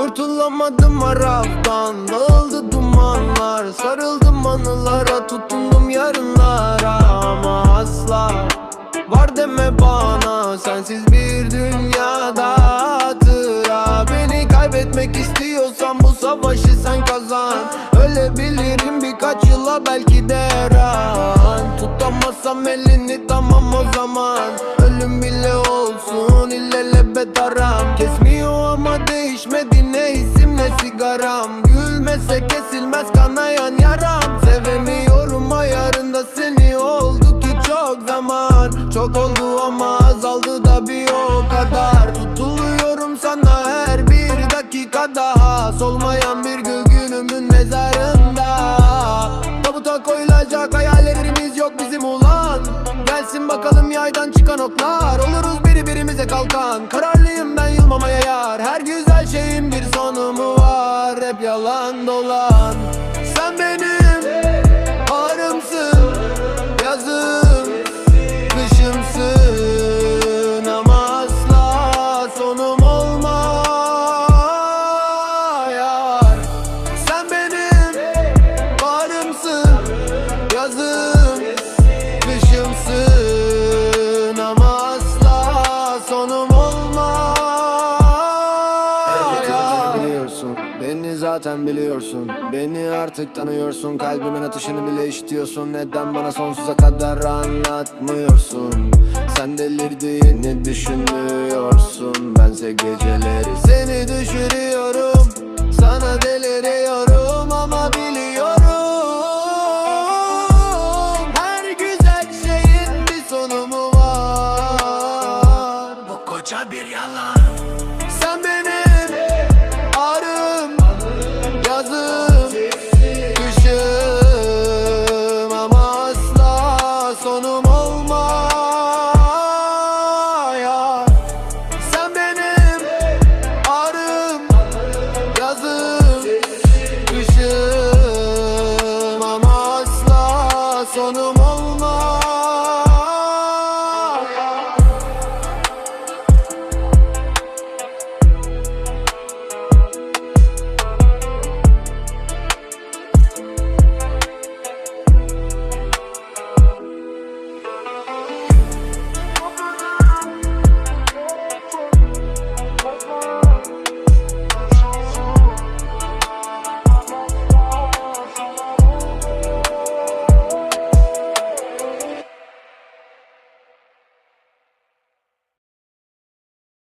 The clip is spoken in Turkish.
Çıkamadım araftan Dağıldı dumanlar. Sarıldım anılara. Tutundum yarınlara. Ama asla Var deme bana. Sensiz bir dünyada hatıra. Beni kaybetmek istiyorsan Bu savaşı sen kazan. Ölebilirim birkaç yıla belki de her Tutamazsam elini tamam o zaman. Ölüm bile olsun illelebet aram. Kesmiyor sigaram Gülmese kesilmez kanayan yaram. Sevemiyorum ayarında seni oldu ki çok zaman. Çok oldu ama azaldı da bir o kadar. Tutuluyorum sana her bir dakika daha. Solmayan bir gül günümün mezarında. Tabuta koyulacak hayallerimiz yok bizim ulan. Gelsin bakalım yaydan çıkan oklar. Oluruz biri birimize kalkan. Kararlıyım ben yılmamaya yar. Her güzel şeyin bir sonu mu Hep yalan dolan zaten biliyorsun. Beni artık tanıyorsun Kalbimin atışını bile işitiyorsun. Neden bana sonsuza kadar anlatmıyorsun? Sen delirdiğini düşünüyorsun. Bense geceleri seni düşürüyorum. Sana deliriyorum ama biliyorum. Her güzel şeyin bir sonu mu var? Bu koca bir yalan.